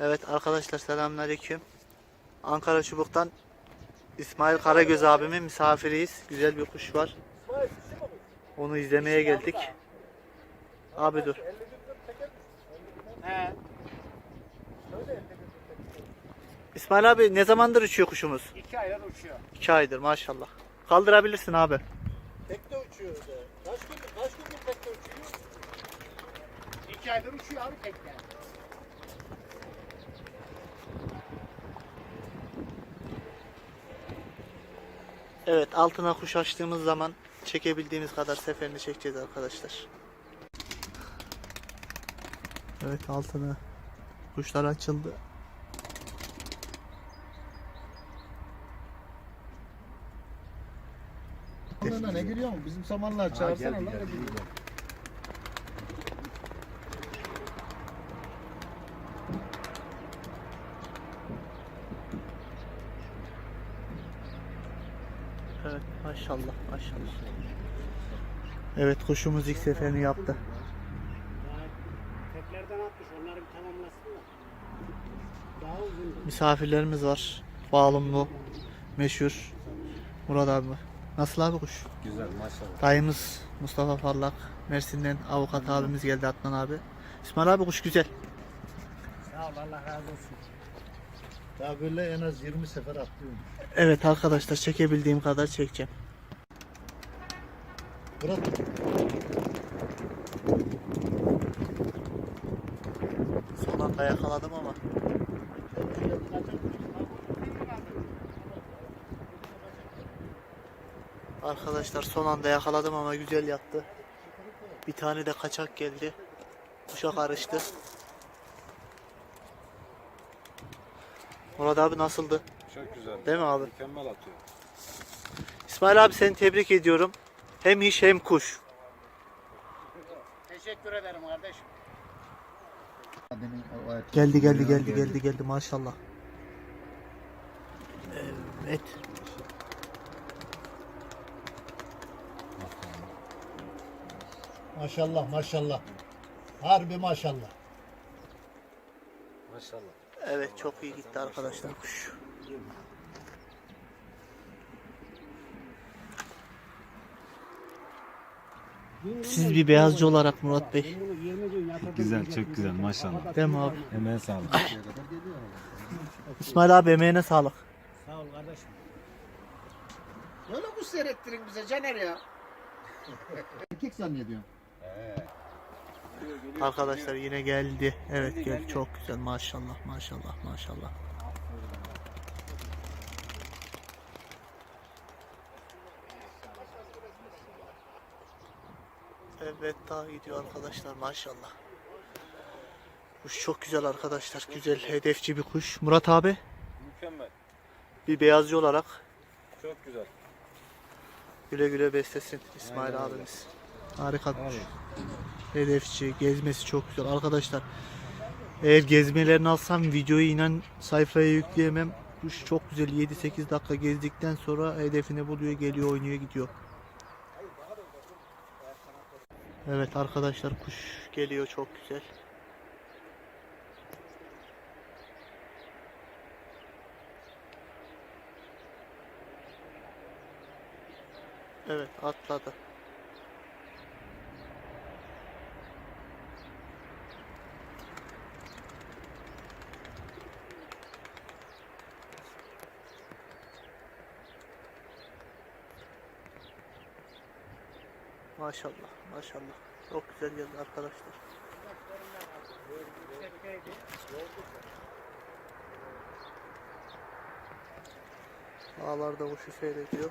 Evet arkadaşlar selamünaleyküm. Ankara Çubuk'tan İsmail Karagöz abimin misafiriyiz. Güzel bir kuş var. Onu izlemeye geldik. Abi dur. He. İsmail abi ne zamandır uçuyor kuşumuz? İki aylar uçuyor. 2 aydır maşallah. Kaldırabilirsin abi. Tekte uçuyor. Kaç gündür, kaç gündür tekte uçuyor? İki aydır uçuyor abi tekne. Evet altına kuş açtığımız zaman çekebildiğimiz kadar seferini çekeceğiz arkadaşlar. Evet altına kuşlar açıldı. Onlarla ne giriyor mu? Bizim samanlar çağırsana lan. Evet maşallah maşallah. Evet kuşumuz ilk seferini yaptı. Teklerden atmış onları bir tamamlasın da. Daha uzun. Misafirlerimiz var. Bağlumlu, meşhur Murat abi. Nasıl abi kuş? Güzel maşallah. Dayımız Mustafa Parlak. Mersin'den avukat abimiz geldi Adnan abi. İsmail abi kuş güzel. Sağ ol Allah razı olsun. Daha böyle en az 20 sefer atlıyorum. Evet arkadaşlar çekebildiğim kadar çekeceğim. Murat Son anda yakaladım ama. Arkadaşlar son anda yakaladım ama güzel yattı. Bir tane de kaçak geldi. Kuşa karıştı. Murat abi nasıldı? Çok güzel. Değil mi abi? Mükemmel atıyor. İsmail abi seni tebrik ediyorum. Hem iş hem kuş. Teşekkür ederim kardeşim. Geldi geldi geldi geldi geldi maşallah. Evet. Maşallah maşallah. Harbi maşallah. Maşallah. Evet çok iyi gitti arkadaşlar kuş. Siz bir beyazcı olarak Murat Bey. Güzel, çok güzel maşallah. Değil mi abi? Hemen sağlık. İsmail abi emeğine sağlık. Sağ ol kardeşim. Böyle kuş seyrettirin bize Caner ya. Erkek zannediyorum. Arkadaşlar yine geldi. Evet geldi. Çok güzel maşallah maşallah maşallah. Evet daha gidiyor arkadaşlar maşallah. Kuş çok güzel arkadaşlar. Güzel hedefçi bir kuş. Murat abi Mükemmel. bir beyazcı olarak Çok güzel. güle güle beslesin İsmail abimiz. Harika kuş. Hedefçi, gezmesi çok güzel. Arkadaşlar eğer gezmelerini alsam videoyu inan sayfaya yükleyemem. Kuş çok güzel 7-8 dakika gezdikten sonra hedefini buluyor, geliyor, oynuyor, gidiyor. Evet arkadaşlar kuş geliyor çok güzel. Evet atladı. Maşallah maşallah. Çok güzel geldi arkadaşlar. Ağlarda kuşu seyrediyor.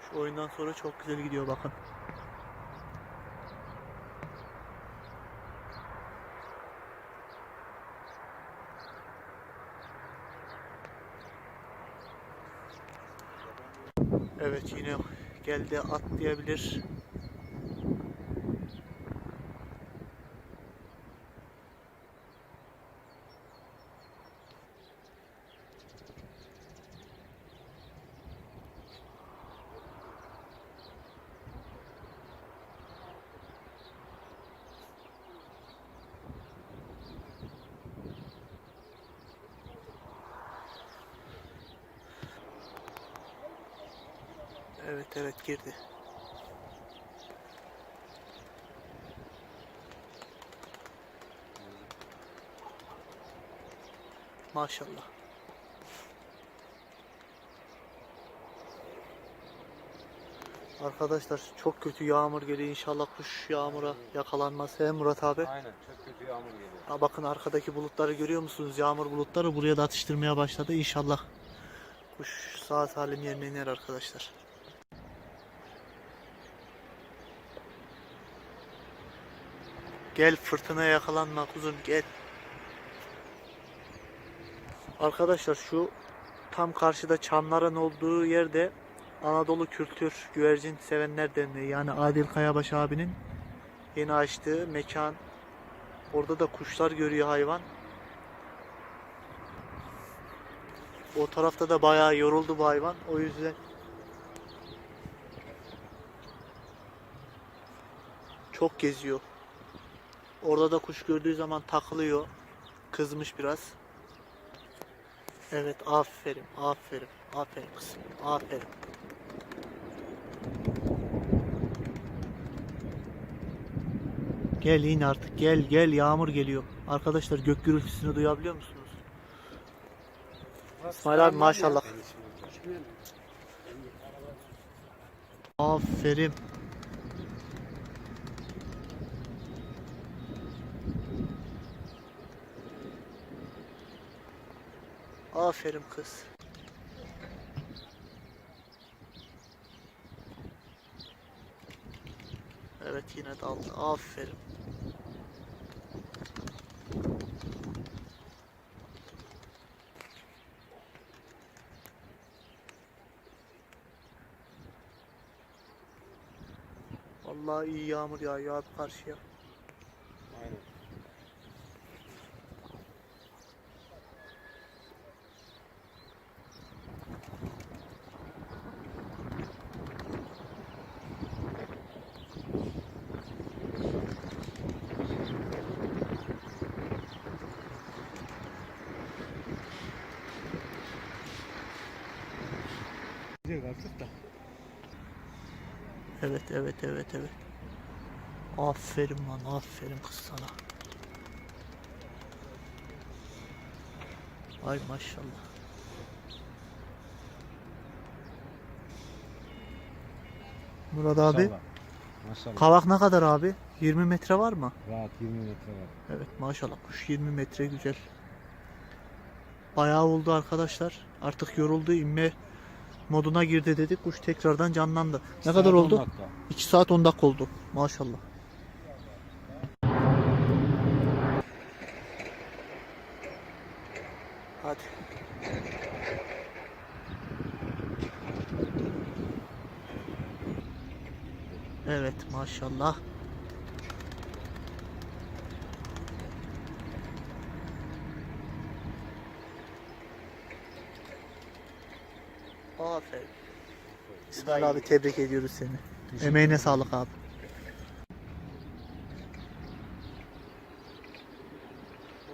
Şu oyundan sonra çok güzel gidiyor bakın. Evet yine geldi atlayabilir. Evet evet girdi. Maşallah. Arkadaşlar çok kötü yağmur geliyor. İnşallah kuş yağmura yakalanmaz. He Murat abi. Aynen çok kötü yağmur geliyor. Ha bakın arkadaki bulutları görüyor musunuz? Yağmur bulutları buraya da atıştırmaya başladı. İnşallah kuş sağ salim yerine iner arkadaşlar. Gel fırtınaya yakalanma kuzum gel. Arkadaşlar şu tam karşıda çamların olduğu yerde Anadolu Kültür Güvercin Sevenler Derneği yani Adil Kayabaş abinin yeni açtığı mekan Orada da kuşlar görüyor hayvan. O tarafta da bayağı yoruldu bu hayvan. O yüzden çok geziyor. Orada da kuş gördüğü zaman takılıyor. Kızmış biraz. Evet aferin aferin aferin kızım aferin. Gel in artık gel gel yağmur geliyor. Arkadaşlar gök gürültüsünü duyabiliyor musunuz? İsmail abi maşallah. Aferin. Aferin kız. Evet yine daldı. Aferin. Vallahi iyi yağmur yağıyor abi karşıya. Evet evet evet evet. Aferin lan aferin kız sana. Ay maşallah. Murat abi Maşallah. Maşallah. kavak ne kadar abi? 20 metre var mı? Rahat 20 metre var. Evet maşallah kuş 20 metre güzel. Bayağı oldu arkadaşlar. Artık yoruldu inme moduna girdi dedik. Kuş tekrardan canlandı. Ne Saat kadar 10 oldu? dakika. 2 saat 10 dakika oldu. Maşallah. Hadi. Evet maşallah. Aferin. İsmail abi tebrik ediyoruz seni. Emeğine sağlık abi.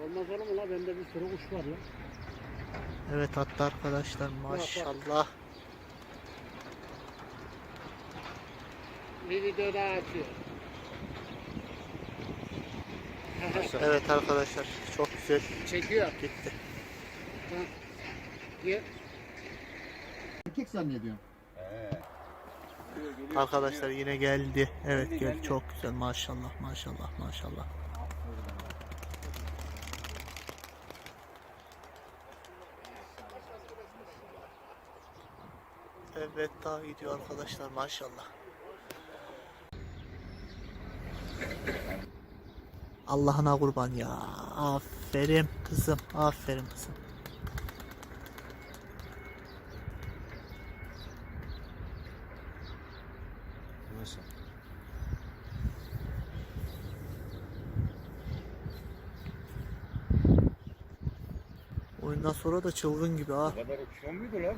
Olmaz olur mu la bende bir sürü kuş var ya. Evet hatta arkadaşlar maşallah. Bir video daha açıyor. Evet arkadaşlar çok güzel Çekiyor. gitti. Gel. Erkek zannediyorum. Arkadaşlar yine geldi. Evet geldi çok güzel maşallah maşallah maşallah. Evet daha gidiyor arkadaşlar maşallah. Allah'ına kurban ya. Aferin kızım. Aferin kızım. Maşallah. Oyundan sonra da çılgın gibi ha. Bu kadar uçuyor muydu lan?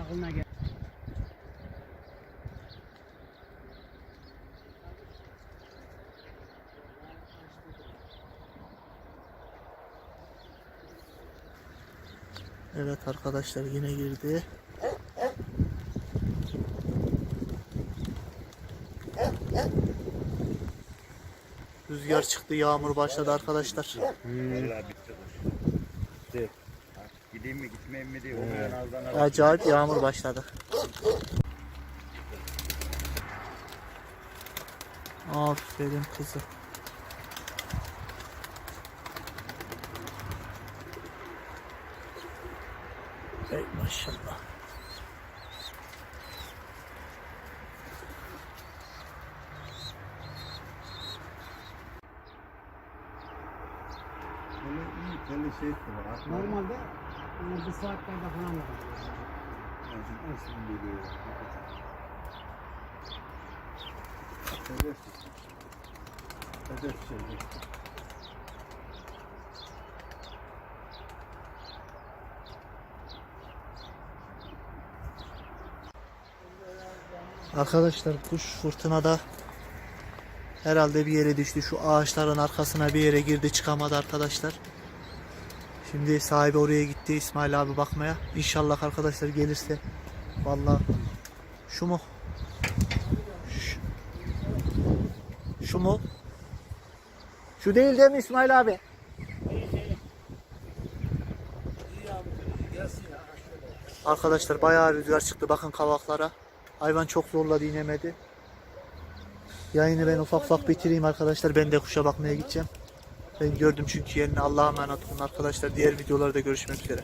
Aklına gel. Evet arkadaşlar yine girdi. Rüzgar çıktı, yağmur başladı arkadaşlar. Gideyim mi gitmeyeyim mi diye Acayip yağmur başladı. Aferin kızı. Ey maşallah. Böyle iyi, böyle şey var. Atlar. Normalde yani bir saatlerde falan var. Nasıl geliyor? Hedef. Hedef şey. Arkadaşlar kuş fırtınada herhalde bir yere düştü. Şu ağaçların arkasına bir yere girdi çıkamadı arkadaşlar. Şimdi sahibi oraya gitti İsmail abi bakmaya. İnşallah arkadaşlar gelirse. Vallahi şu mu? Şu, şu mu? Şu değil değil mi İsmail abi? Arkadaşlar bayağı rüzgar çıktı bakın kavaklara. Hayvan çok zorladı inemedi. Yayını ben ufak ufak bitireyim arkadaşlar. Ben de kuşa bakmaya gideceğim. Ben gördüm çünkü yerini Allah'a emanet olun arkadaşlar. Diğer videolarda görüşmek üzere.